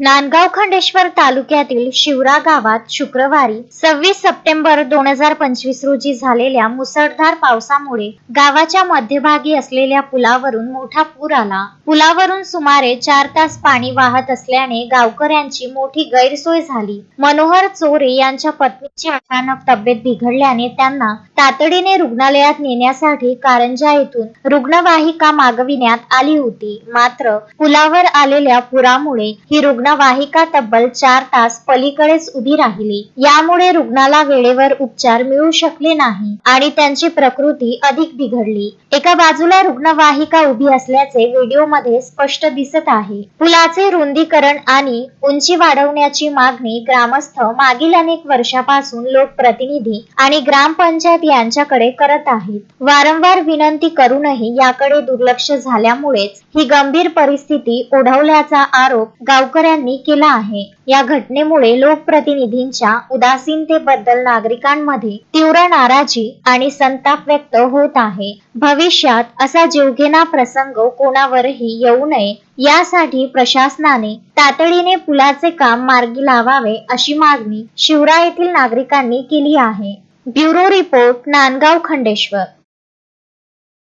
नांदगाव खंडेश्वर तालुक्यातील शिवरा गावात शुक्रवारी सव्वीस सप्टेंबर दोन हजार पंचवीस रोजी झालेल्या मुसळधार पावसामुळे गावाच्या मध्यभागी असलेल्या पुलावरून मोठा पूर आला. पुलावरून सुमारे चार तास पाणी वाहत असल्याने गावकऱ्यांची मोठी गैरसोय झाली. मनोहर चोरे यांच्या पत्नीची अचानक तब्येत बिघडल्याने त्यांना तातडीने रुग्णालयात नेण्यासाठी कारंजा येथून रुग्णवाहिका मागविण्यात आली होती. मात्र पुलावर आलेल्या पुरामुळे ही रुग्ण रुग्णवाहिका तब्बल चार तास पलीकडेच उभी राहिली. यामुळे रुग्णाला वेळेवर उपचार मिळू शकले नाही आणि त्यांची प्रकृती अधिक बिघडली. एका बाजूला रुग्णवाहिका उभी असल्याचे व्हिडिओमध्ये स्पष्ट दिसत आहे. पुलाचे रुंदीकरण आणि उंची वाढवण्याची मागणी ग्रामस्थ मागील अनेक वर्षापासून लोकप्रतिनिधी आणि ग्रामपंचायत यांच्याकडे करत आहेत. वारंवार विनंती करूनही याकडे दुर्लक्ष झाल्यामुळेच ही गंभीर परिस्थिती ओढवल्याचा आरोप गावकऱ्यांनी केला आहे. या घटनेमुळे लोकप्रतिनिधींच्या उदासीनतेबद्दल नागरिकांमध्ये तीव्र नाराजी आणि संताप व्यक्त होत आहे. भविष्यात असा जीवघेणा प्रसंग कोणावरही येऊ नये यासाठी प्रशासनाने तातडीने पुलाचे काम मार्गी लावावे अशी मागणी शिवरा येथील नागरिकांनी केली आहे. Bureau report Nandgaon Khandeshwar.